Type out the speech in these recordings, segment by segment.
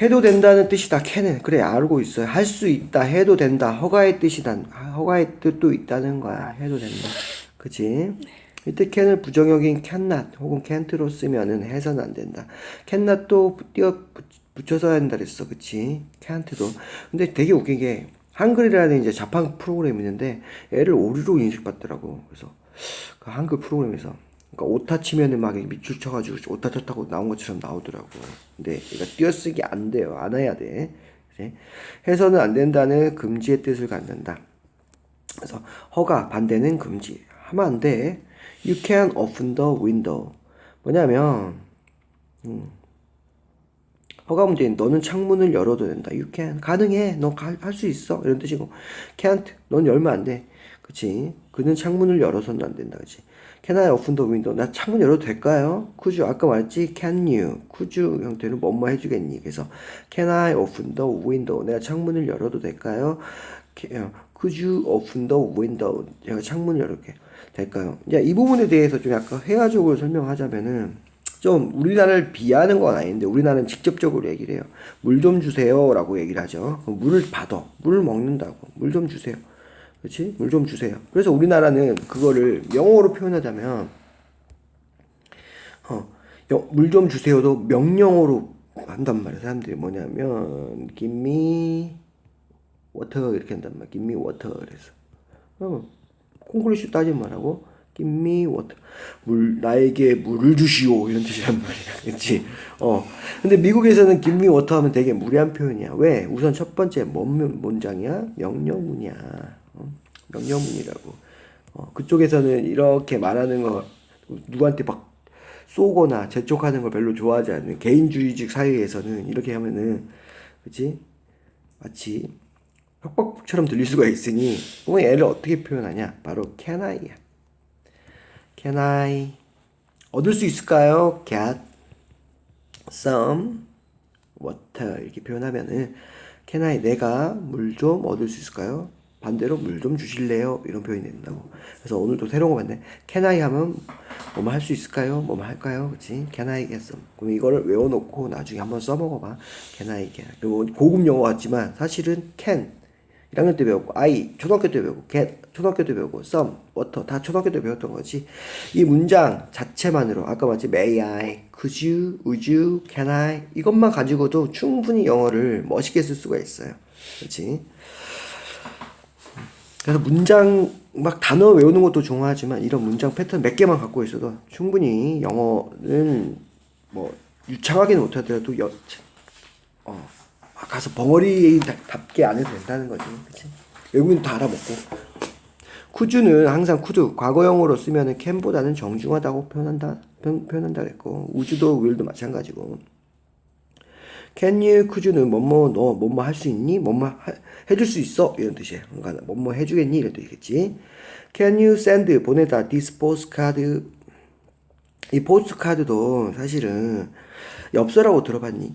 해도 된다는 뜻이다. can은 그래 알고 있어요. 할 수 있다. 해도 된다. 허가의 뜻이다. 허가의 뜻도 있다는 거야. 해도 된다. 그치? 이때 can을 부정역인 cannot 혹은 can't로 쓰면은 해서는 안 된다. cannot도 띄어 붙- 붙여서 한다 그랬어. 그치? can't도. 근데 되게 웃긴 게 한글이라는 이제 자판 프로그램이 있는데 얘를 오류로 인식받더라고. 그래서 그 한글 프로그램에서 그러니까 오타 치면은 막 밑줄 쳐가지고 오타 쳤다고 나온 것처럼 나오더라고. 근데 얘가 띄어쓰기 안 돼요. 안 해야 돼. 그치? 해서는 안 된다는 금지의 뜻을 갖는다. 그래서 허가 반대는 금지 하면 안 돼. You can open the window. 뭐냐면 음, 허가 문제인 너는 창문을 열어도 된다. You can 가능해. 너 할 수 있어. 이런 뜻이고 can't 넌 열면 안 돼. 그치? 그는 창문을 열어서는 안 된다. 그치? Can I open the window? 나 창문 열어도 될까요? Could you? 아까 말했지? Can you? Could you? 형태는 뭐뭐 해주겠니? 그래서 Can I open the window? 내가 창문을 열어도 될까요? 어, Could you open the window? 제가 창문을 열게 될까요? 이제 이 부분에 대해서 좀 약간 회화적으로 설명하자면은 좀 우리나라를 비하하는 건 아닌데 우리나라는 직접적으로 얘기를 해요. 물 좀 주세요라고 얘기를 하죠. 물을 받아. 물을 먹는다고. 물 좀 주세요. 그렇지? 물 좀 주세요. 그래서 우리나라는 그거를 영어로 표현하자면 어, 물 좀 주세요도 명령어로 한단 말이야. 사람들이 뭐냐면 give me water 이렇게 한단 말이야. give me water 그래서 그러면 콩글리시 따지면 하고 give me water 물 나에게 물을 주시오 이런 뜻이란 말이야. 그렇지? 어. 근데 미국에서는 give me water 하면 되게 무례한 표현이야. 왜? 우선 첫 번째 뭔 문장이야? 명령문이야. 어? 명령문이라고. 어, 그쪽에서는 이렇게 말하는 거 누구한테 막 쏘거나 재촉하는 걸 별로 좋아하지 않는 개인주의적 사회에서는 이렇게 하면은 그치 마치 협박처럼 들릴 수가 있으니 그러면 얘를 어떻게 표현하냐 바로 can I야 can I 얻을 수 있을까요 get some water 이렇게 표현하면은 can I 내가 물 좀 얻을 수 있을까요 반대로 물 좀 주실래요? 이런 표현이 된다고. 그래서 오늘도 새로운 거 봤네. Can I 하면 뭐뭐 할수 있을까요? 뭐뭐 할까요? 그치? Can I get some? 그럼 이거를 외워놓고 나중에 한번 써먹어봐. Can I get? 그리고 고급 용어 같지만 사실은 can 1학년 때 배웠고 I 초등학교 때 배우고 get 초등학교 때 배우고 some water 다 초등학교 때 배웠던 거지. 이 문장 자체만으로 아까 말했지 May I, Could you, Would you, Can I 이것만 가지고도 충분히 영어를 멋있게 쓸 수가 있어요. 그렇지? 그래서 문장 막 단어 외우는 것도 중요하지만 이런 문장 패턴 몇 개만 갖고 있어도 충분히 영어는 뭐 유창하게는 못하더라도 여, 어, 가서 벙어리답게 안 해도 된다는 거지. 그치? 외국인도 다 알아먹고. 쿠주는 항상 쿠드 과거형으로 쓰면은 캔보다는 정중하다고 표현한다 표, 표현한다 그랬고 우주도 will도 마찬가지고 Can you, you는 뭐뭐 너 뭐뭐 할 수 있니? 뭐뭐 하- 해줄 수 있어? 이런 뜻이에요. 그러니까 뭐뭐 해주겠니? 이런 뜻이겠지. Can you send 보내다 this postcard 이 포스트카드도 사실은 엽서라고 들어봤니?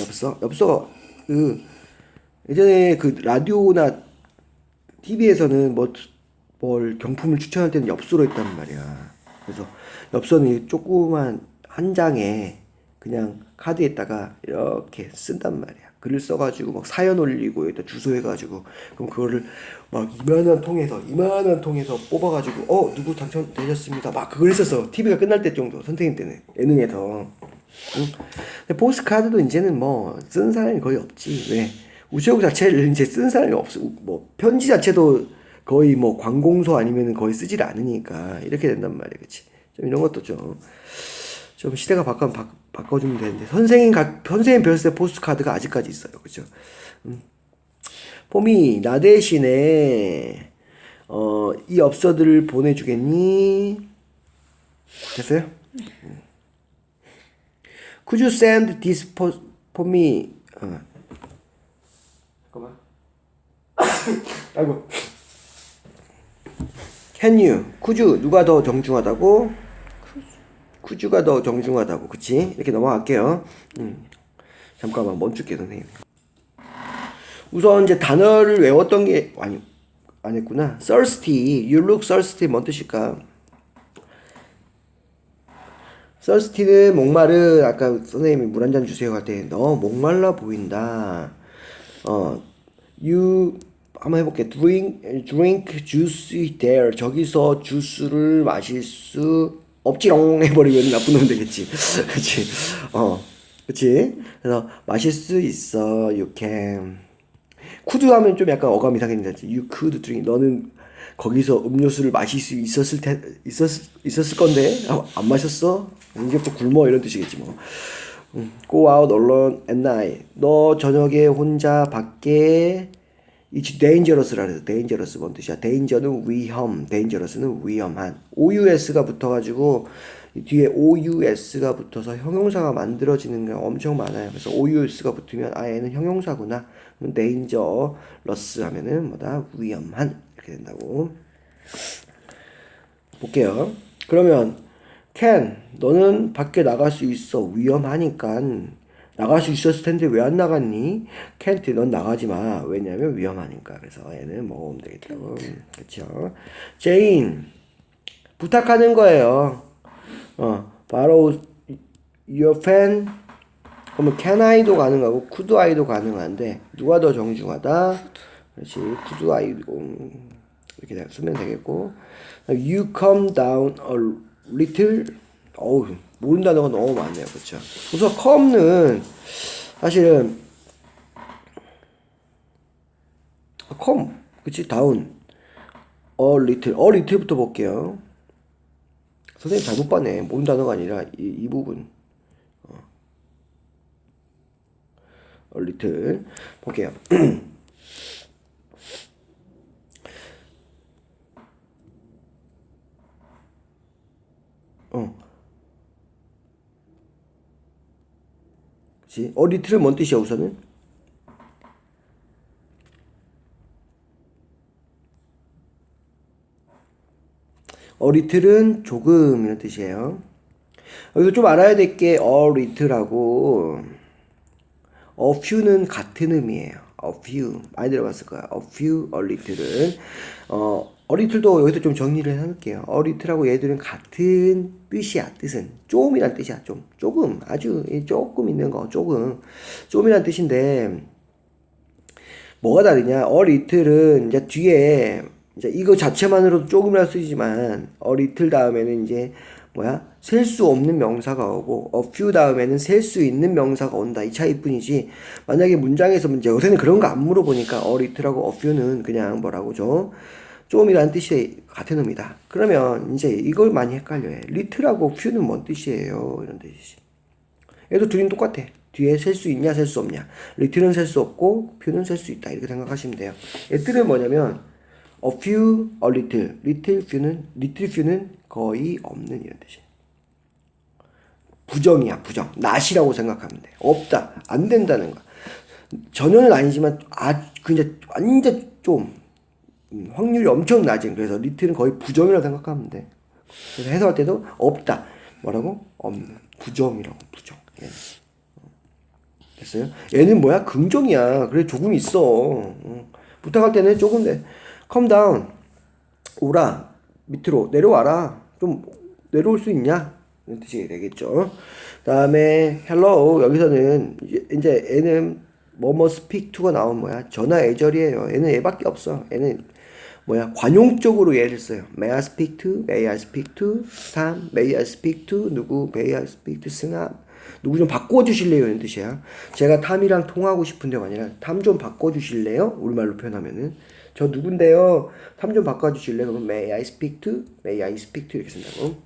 엽서? 엽서 그 예전에 그 라디오나 TV에서는 뭐 뭘 경품을 추천할 때는 엽서로 했단 말이야. 그래서 엽서는 이 조그만 한 장에 그냥 카드에다가 이렇게 쓴단 말이야. 글을 써가지고 막 사연 올리고 여기다 주소 해가지고 그럼 그거를 막 이만한 통에서 이만한 통에서 뽑아가지고 어 누구 당첨되셨습니다. 막 그걸 했었어. TV가 끝날 때 정도 선생님 때는 예능에서. 응? 근데 포스카드도 이제는 뭐 쓰는 사람이 거의 없지. 왜? 우체국 자체를 이제 쓰는 사람이 없어. 뭐 편지 자체도 거의 뭐 관공서 아니면 거의 쓰질 않으니까 이렇게 된단 말이야, 그렇지? 좀 이런 것도 좀. 좀 시대가 바꿔 바, 바꿔주면 되는데 선생님 가, 선생님 배웠을 때 포스트 카드가 아직까지 있어요, 그렇죠? 음. 봄이 나 대신에 어, 이 엽서들을 보내주겠니? 됐어요? 음. Could you send this for me? 어. 잠깐만. 아이고. Can you? Could you? 누가 더 정중하다고? 쿠주가 더 정중하다고, 그치? 이렇게 넘어갈게요. 음. 잠깐만 멈출게, 선생님. 우선 이제 단어를 외웠던 게, 아니, 안 했구나. thirsty, you look thirsty, 뭔 뜻일까? thirsty는 목마른 아까 선생님이 물 한 잔 주세요 할 때 너 목말라 보인다. 어, you 한번 해볼게. drink drink juice there. 저기서 주스를 마실 수 없지롱 해버리면 나쁜 놈 되겠지. 그렇지. 어, 그렇지. 그래서 마실 수 있어. You can. could 하면 좀 약간 어감 이상했는데 you could drink. 너는 거기서 음료수를 마실 수 있었을 테 있었 있었을 건데 아, 안 마셨어? 또 굶어 이런 뜻이겠지 뭐. 음, Go out alone at night. 너 저녁에 혼자 밖에 It's dangerous라 그래서 dangerous 뭔 뜻이야? danger는 위험, dangerous는 위험한. OUS가 붙어가지고 이 뒤에 OUS가 붙어서 형용사가 만들어지는 게 엄청 많아요. 그래서 OUS가 붙으면 아 얘는 형용사구나. 그럼 dangerous 하면은 뭐다 위험한 이렇게 된다고. 볼게요. 그러면 can 너는 밖에 나갈 수 있어 위험하니까 나갈 수 있었을 텐데 왜 안 나갔니? can't 넌 나가지 마 왜냐면 위험하니까 그래서 얘는 먹으면 되겠다고 그렇죠. Jane 부탁하는 거예요. 어 바로 your fan 그러면 can I도 가능하고 could I도 가능한데 누가 더 정중하다? 그렇지 could I 음, 이렇게 쓰면 되겠고 you come down a little 어우 모르는 단어가 너무 많네요. 그렇죠 우선 come는 사실은 come 그치? down. a little. a little부터 볼게요. 선생님 잘못 봤네. 모르는 단어가 아니라 이, 이 부분. 어. little. 볼게요 그치? 어 리틀은 뭔 뜻이야, 우선은? 어 리틀은 조금 이런 뜻이에요. 여기서 좀 알아야 될 게 어 리틀하고 a few는 같은 의미예요. a few 많이 들어봤을 거야. a few, a little은 어 어리틀도 여기서 좀 정리를 해놓을게요. 어리틀하고 얘들은 같은 뜻이야. 뜻은 좀이란 뜻이야. 좀 조금 아주 조금 있는 거 조금 좀이란 뜻인데 뭐가 다르냐? 어리틀은 이제 뒤에 이제 이거 자체만으로도 조금이라 쓰지만 어리틀 다음에는 이제 뭐야 셀 수 없는 명사가 오고 a few 다음에는 셀 수 있는 명사가 온다 이 차이뿐이지 만약에 문장에서 문제 요새는 그런 거 안 물어보니까 어리틀하고 a few는 그냥 뭐라고 죠 좀이라는 뜻이 같은 의미다. 그러면 이제 이걸 많이 헷갈려요. 리틀하고 퓨는 뭔 뜻이에요? 이런 뜻이지. 얘도 둘이 똑같아. 뒤에 셀 수 있냐, 셀 수 없냐. 리틀은 셀수 없고 퓨는 셀 수 있다. 이렇게 생각하시면 돼요. 얘들은 뭐냐면 a few, a little, little few는 little few는 거의 없는 이런 뜻이에요. 부정이야, 부정. 낫이라고 생각하면 돼. 없다, 안 된다는 거. 전혀는 아니지만 아, 그냥 완전 좀 음, 확률이 엄청 낮은 그래서 리틀은 거의 부정이라고 생각하면 돼. 그래서 해석할 때도 없다. 뭐라고? 없는 부정이라고 부정. 예. 됐어요? 얘는 뭐야? 긍정이야. 그래 조금 있어. 어. 부탁할 때는 조금 내. come down. 오라. 밑으로 내려와라. 좀 내려올 수 있냐? 이런 뜻이 되겠죠. 다음에 hello 여기서는 이제 얘는 뭐뭐 speak to가 나온 뭐야? 전화 애절이에요. 얘는 얘밖에 없어. 얘는 뭐야 관용적으로 얘를 써요. May I speak to? May I speak to? 삼 May I speak to? 누구? May I speak to? 승합 누구 좀 바꿔주실래요? 이런 뜻이야. 제가 탐이랑 통하고 싶은데가 아니라 탐 좀 바꿔주실래요? 우리말로 표현하면은 저 누군데요? 탐 좀 바꿔주실래요? 그러면 May I speak to? May I speak to? 이렇게 쓴다고.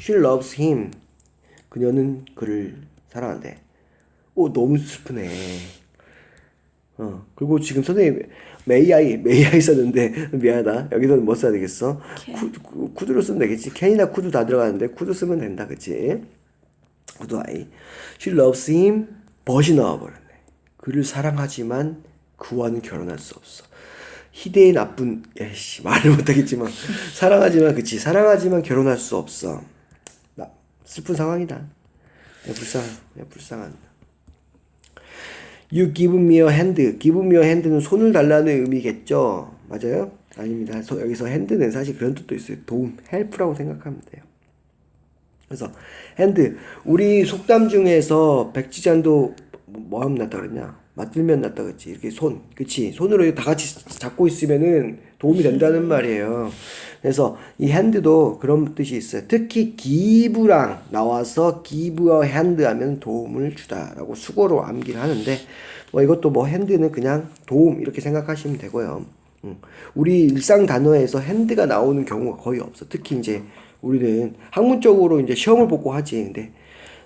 She loves him. 그녀는 그를 사랑한대. 오 너무 슬프네. 어 그리고 지금 선생님 may I 썼는데 미안하다. 여기서는 뭐 써야 되겠어? 쿠, 쿠드로 쓰면 되겠지. 캔이나 쿠드 다 들어가는데 쿠드 쓰면 된다. 그치? 쿠드 I she loves him. 벗이 나와버렸네 그를 사랑하지만 그와는 결혼할 수 없어. 희대의 나쁜 야씨 말을 못하겠지만 사랑하지만 그치? 사랑하지만 결혼할 수 없어. 나 슬픈 상황이다. 야 불쌍 야 불쌍한 You give me a hand. give me a hand는 손을 달라는 의미겠죠? 맞아요? 아닙니다. 소, 여기서 hand는 사실 그런 뜻도 있어요. 도움, help라고 생각하면 돼요. 그래서 핸드 우리 속담 중에서 백지잔도 뭐 하면 낫다 그랬냐 맞들면 낫다 그랬지 이렇게 손 그치 손으로 다 같이 잡고 있으면은 도움이 된다는 말이에요 그래서 이 핸드도 그런 뜻이 있어요 특히 기부랑 나와서 기부어 핸드 하면 도움을 주다라고 수고로 암기를 하는데 뭐 이것도 뭐 핸드는 그냥 도움 이렇게 생각하시면 되고요 음. 우리 일상 단어에서 핸드가 나오는 경우가 거의 없어. 특히 이제 우리는 학문적으로 이제 시험을 보고 하지. 근데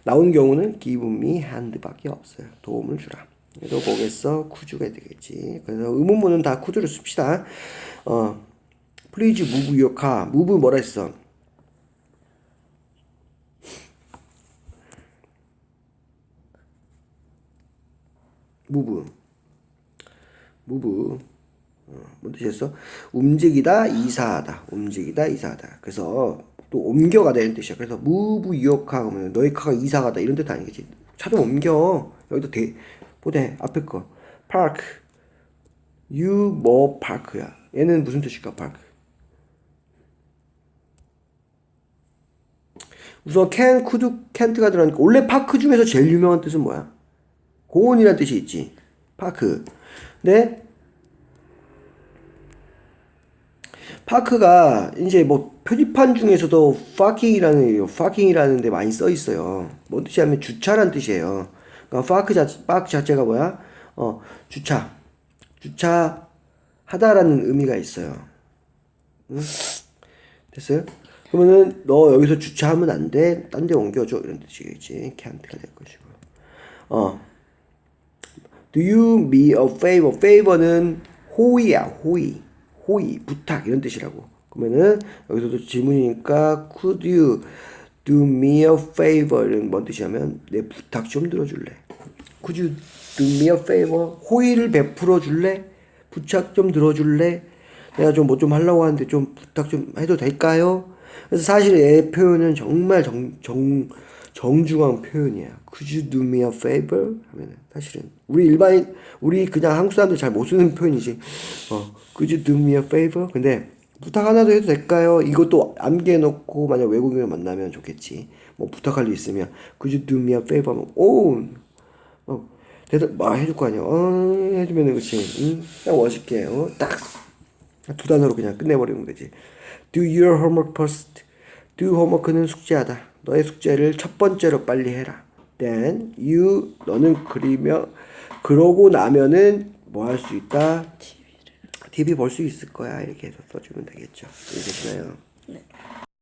나오는 경우는 give me hand밖에 없어요. 도움을 주라. 그래서 거기서 쿠주가 되겠지. 그래서 의문문은 다 쿠주를 씁시다. 어, move your car. move 뭐라 했어? move. move. 뭔 뜻이었어? 움직이다, 이사하다. 움직이다, 이사하다. 그래서 또 옮겨가 되는 뜻이야. 그래서 your car 하면 너의 카가 이사가다 이런 뜻 아니겠지? 차좀 옮겨. 여기도 대, 보대 앞에 거. park. you 뭐 park야. 얘는 무슨 뜻일까? park. 우선 can, could, can't가 들어가니까 원래 파크 중에서 제일 유명한 뜻은 뭐야? 공원이라는 뜻이 있지. 파크. 근데 파크가 이제 뭐 표지판 중에서도 fucking이라는 fucking이라는 데 많이 써 있어요. 뭔 뜻이냐면 주차란 뜻이에요. 그러니까 파크 자체, 파크 자체가 뭐야? 어, 주차. 주차하다라는 의미가 있어요. 응? 됐어요? 그러면은 너 여기서 주차하면 안 돼. 딴 데 옮겨줘. 이런 뜻이겠지. can't가 될 것이고. 어. Do you me a favor? favor는 호의야, 호의. 호의, 부탁 이런 뜻이라고. 그러면은 여기서도 질문이니까 could you do me a favor? 이런 뭔 뜻이냐면 내 부탁 좀 들어줄래? Could you do me a favor? 호의를 베풀어 줄래? 부탁 좀 들어줄래? 내가 좀 뭐좀 하려고 하는데 좀 부탁 좀 해도 될까요? 그래서 사실 애 표현은 정말 정, 정, 정중한 표현이야. Could you do me a favor? 하면은 사실은 우리 일반인 우리 그냥 한국 사람들 잘 못 쓰는 표현이지. 어, Could you do me a favor? 근데 부탁 하나도 해도 될까요? 이것도 암기해 놓고 만약 외국인을 만나면 좋겠지. 뭐 부탁할 일 있으면 Could you do me a favor? 하면 오, 어, 대답 막 해줄 거 아니야. 어, 해주면은 그치. 응? 딱 멋있게. 어, 딱 두 단어로 그냥 끝내버리면 되지. Do your homework first. Do homework는 숙제하다. 너의 숙제를 첫 번째로 빨리 해라. Then you 너는 그리며 그러고 나면은 뭐 할 수 있다? TV 볼 수 있을 거야. 이렇게 해서 써주면 되겠죠. 이해되시나요? 네.